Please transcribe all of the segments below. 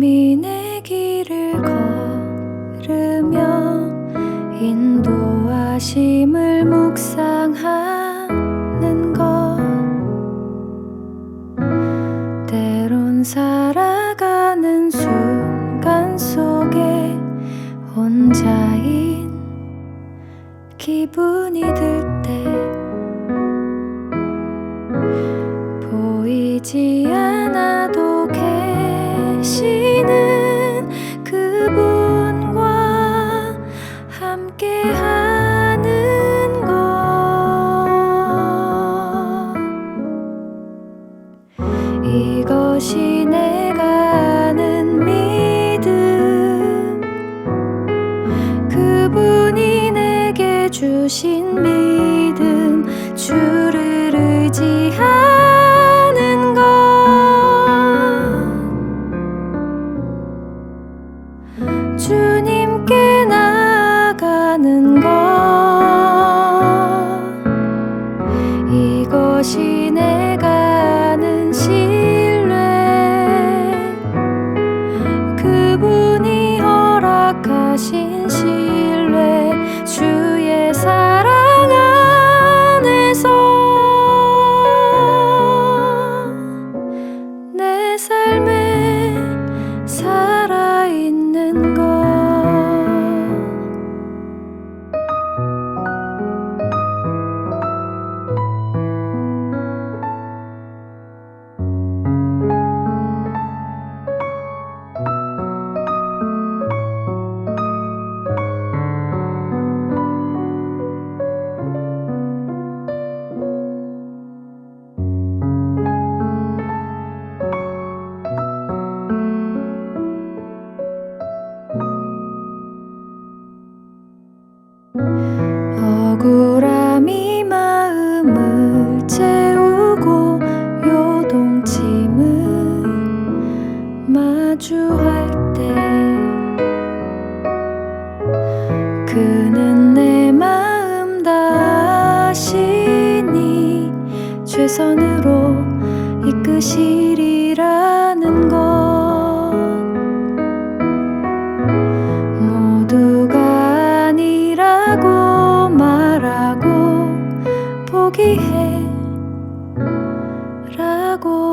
담담히 내 길을 걸으며 인도하심을 묵상하는 것. 때론 살아가는 순간 속에 혼자인 기분이 들 때 보이지 않아 이것이 내가 아는 믿음. 그분이 내게 주신 믿음 그는 내 마음 다 아시니 최선으로 이끄시리라는 것. 모두가 아니라고 말하고 포기해 라고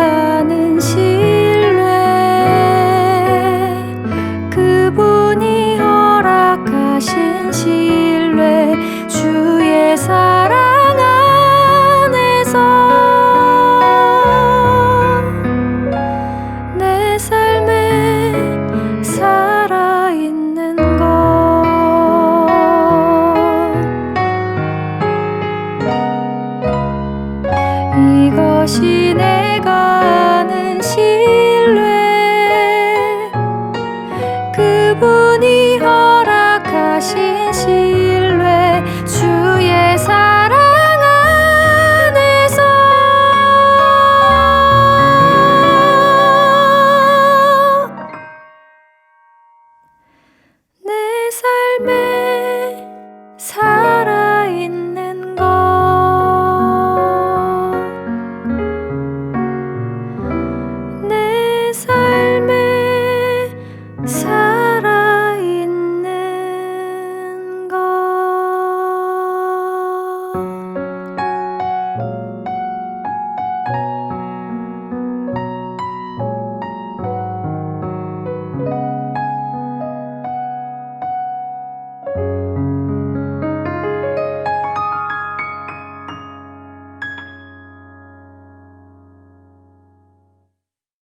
것이 내가